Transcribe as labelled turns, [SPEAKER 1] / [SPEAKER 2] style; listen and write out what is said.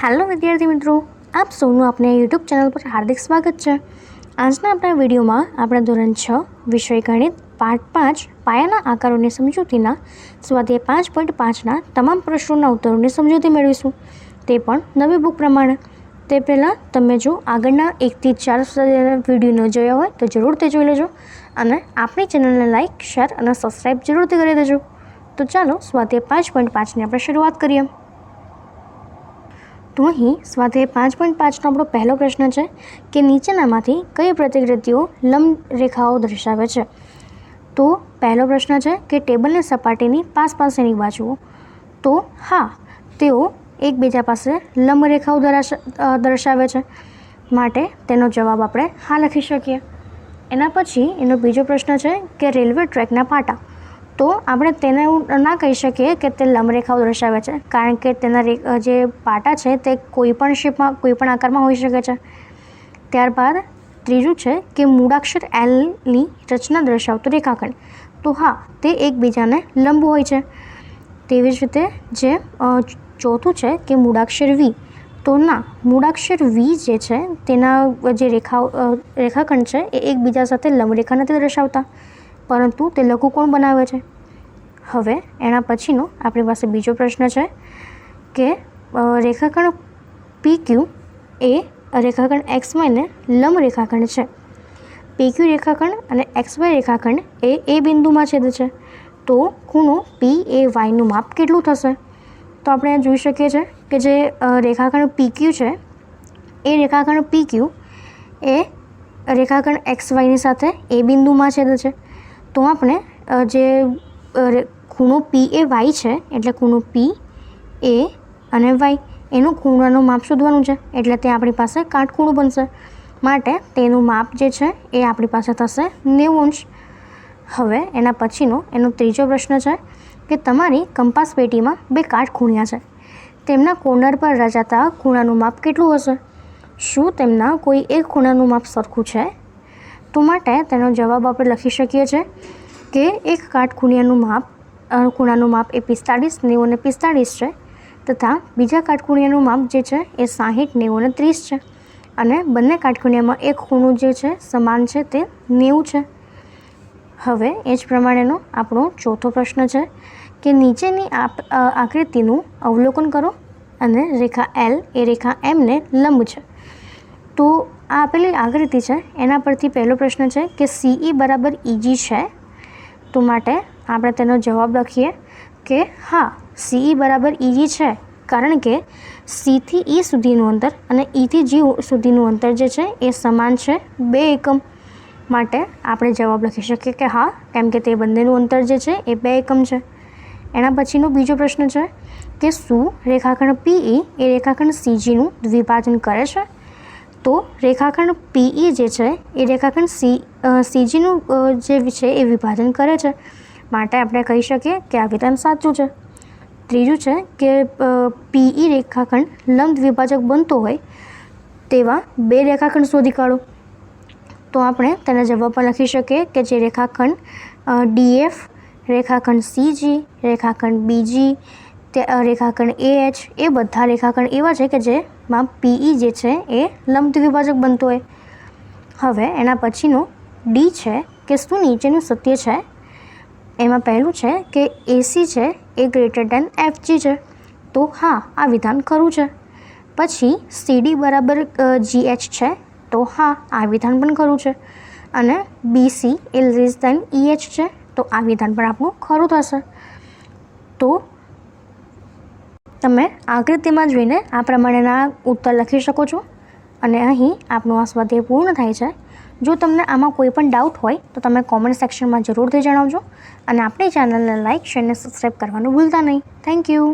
[SPEAKER 1] Hello વિદ્યાર્થી મિત્રો, આપ સૌનું આપણે યુટ્યુબ ચેનલ પર હાર્દિક સ્વાગત છે. આજના આપણા વિડીયોમાં આપણે ધોરણ છ, વિષય ગણિત, પાઠ પાંચ, પાયાના આકારોની સમજૂતીના સ્વાધ્યાય પાંચ પોઈન્ટ પાંચના તમામ પ્રશ્નોના ઉત્તરોની સમજૂતી મેળવીશું. તે પણ નવી બુક પ્રમાણે. તે પહેલાં તમે જો આગળના એકથી ચાર વીડિયો ન જોયા હોય તો જરૂર તે જોઈ લેજો અને આપણી ચેનલને લાઇક શેર અને સબસ્ક્રાઈબ જરૂરથી કરી દેજો. તો ચાલો સ્વાધ્યાય પાંચ પોઈન્ટ પાંચની આપણે શરૂઆત કરીએ. તો અહીં સ્વાધ્યાય પાંચ પોઈન્ટ પાંચનો આપણો પહેલો પ્રશ્ન છે કે નીચેનામાંથી કઈ પ્રતિકૃતિઓ લંબ રેખાઓ દર્શાવે છે? તો પહેલો પ્રશ્ન છે કે ટેબલની સપાટીની પાસ પાસેની બાજુઓ. તો હા, તેઓ એકબીજા પાસે લંબ રેખાઓ દર્શાવે છે. માટે તેનો જવાબ આપણે હા લખી શકીએ. એના પછી એનો બીજો પ્રશ્ન છે કે રેલવે ટ્રેકના પાટા. તો આપણે તેને ના કહી શકીએ કે તે લંબરેખાઓ દર્શાવે છે. કારણ કે તેના જે પાટા છે તે કોઈ પણ શેપમાં, કોઈ પણ આકારમાં હોઈ શકે છે. ત્યારબાદ ત્રીજું છે કે મૂળાક્ષર એલની રચના દર્શાવતું રેખાખંડ. તો હા, તે એકબીજાને લંબ હોય છે. તેવી જ રીતે જે ચોથું છે કે મૂળાક્ષર વી તો ના, મૂળાક્ષર વી જે છે તેના જે રેખા રેખાખંડ છે એ એકબીજા સાથે લંબરેખા નથી દર્શાવતા. પરંતુ તે લઘુકોણ બનાવે છે. હવે એના પછીનો આપણી પાસે બીજો પ્રશ્ન છે કે રેખાખંડ પી ક્યુ એ રેખાખંડ એક્સ વાયને લંબ રેખાખંડ છે. પી ક્યુ રેખાખંડ અને એક્સ વાય રેખાખંડ એ એ બિંદુમાં છેદે છે. તો ખૂણો પી એ વાયનું માપ કેટલું થશે? તો આપણે જોઈ શકીએ છીએ કે જે રેખાખંડ પી ક્યુ છે, એ રેખાખંડ પી ક્યુ એ રેખાખંડ એક્સ વાયની સાથે એ બિંદુમાં છેદે છે. તો આપણે જે ખૂણો પી એ વાય છે, એટલે ખૂણો પી એ અને વાય એનું ખૂણાનું માપ શોધવાનું છે, એટલે તે આપણી પાસે કાટખૂણું બનશે. માટે તેનું માપ જે છે, એ આપણી પાસે થશે નેવું અંશ. હવે એના પછીનો, એનો ત્રીજો પ્રશ્ન છે કે તમારી કંપાસ પેટીમાં બે કાટખૂણિયા છે. તેમના કોર્નર પર રચાતા ખૂણાનું માપ કેટલું હશે? શું તેમના કોઈ એક ખૂણાનું માપ સરખું છે? તો માટે તેનો જવાબ આપણે લખી શકીએ છીએ કે એક કાટખૂણિયાનું માપ ખૂણાનું માપ એ પિસ્તાળીસ નેવું અને પિસ્તાળીસ છે તથા બીજા કાટખૂણિયાનું માપ જે છે એ સાહીઠ નેવું અને ત્રીસ છે અને બંને કાટખૂણિયામાં એક ખૂણું જે છે સમાન છે તે નેવું છે. હવે એ જ પ્રમાણેનો આપણો ચોથો પ્રશ્ન છે કે નીચેની આકૃતિનું અવલોકન કરો અને રેખા એલ એ રેખા એમને લંબ છે. તો આ આપેલી આકૃતિ છે, એના પરથી પહેલો પ્રશ્ન છે કે સીઈ બરાબર ઇજી છે તો માટે આપણે તેનો જવાબ લખીએ કે હા સીઈ બરાબર ઈજી છે. કારણ કે સીથી ઈ સુધીનું અંતર અને ઈથી જી સુધીનું અંતર જે છે એ સમાન છે બે એકમ. માટે આપણે જવાબ લખી શકીએ કે હા, કેમ કે તે બંનેનું અંતર જે છે એ બે એકમ છે. એના પછીનો બીજો પ્રશ્ન છે કે શું રેખાખંડ પીઈ એ રેખાખંડ સીજીનું દ્વિભાજન કરે છે? તો રેખાખંડ પીઈ જે છે એ રેખાખંડ સી સીજીનું જે છે એ વિભાજન કરે છે. માટે આપણે કહી શકીએ કે આ વિધાન સાચું છે. ત્રીજું છે કે પીઈ રેખાખંડ લંબ દ્વિભાજક બનતો હોય તેવા બે રેખાખંડ શોધી કાઢો. તો આપણે તેના જવાબ પણ લખી શકીએ કે જે રેખાખંડ ડીએફ રેખાખંડ સીજી રેખાખંડ બીજી તે રેખાખંડ એએચ એ બધા રેખાખંડ એવા છે કે જેમાં પીઈ જે છે એ લંબ દ્વિભાજક બનતો હોય. હવે એના પછીનું ડી છે કે શું નીચેનું સત્ય છે? એમાં પહેલું છે કે એસી છે એ ગ્રેટર દેન એફજી છે. તો હા, આ વિધાન ખરું છે. પછી સીડી બરાબર જીએચ છે, તો હા, આ વિધાન પણ ખરું છે. અને બીસી એ લેસ દેન ઈએચ છે, તો આ વિધાન પણ આપણું ખરું થશે. તો તમે આકૃતિમાં જોઈને આ પ્રમાણેના ઉત્તર લખી શકો છો. અને અહીં આપણું આ સ્વાધ્યાય પૂર્ણ થાય છે. જો તમને આમાં કોઈ પણ ડાઉટ હોય, તો તમે કોમેન્ટ સેક્શનમાં જરૂરથી જણાવજો. અને આપણી ચેનલને લાઇક શેર અને સબસ્ક્રાઈબ કરવાનું ભૂલતા નહીં. Thank you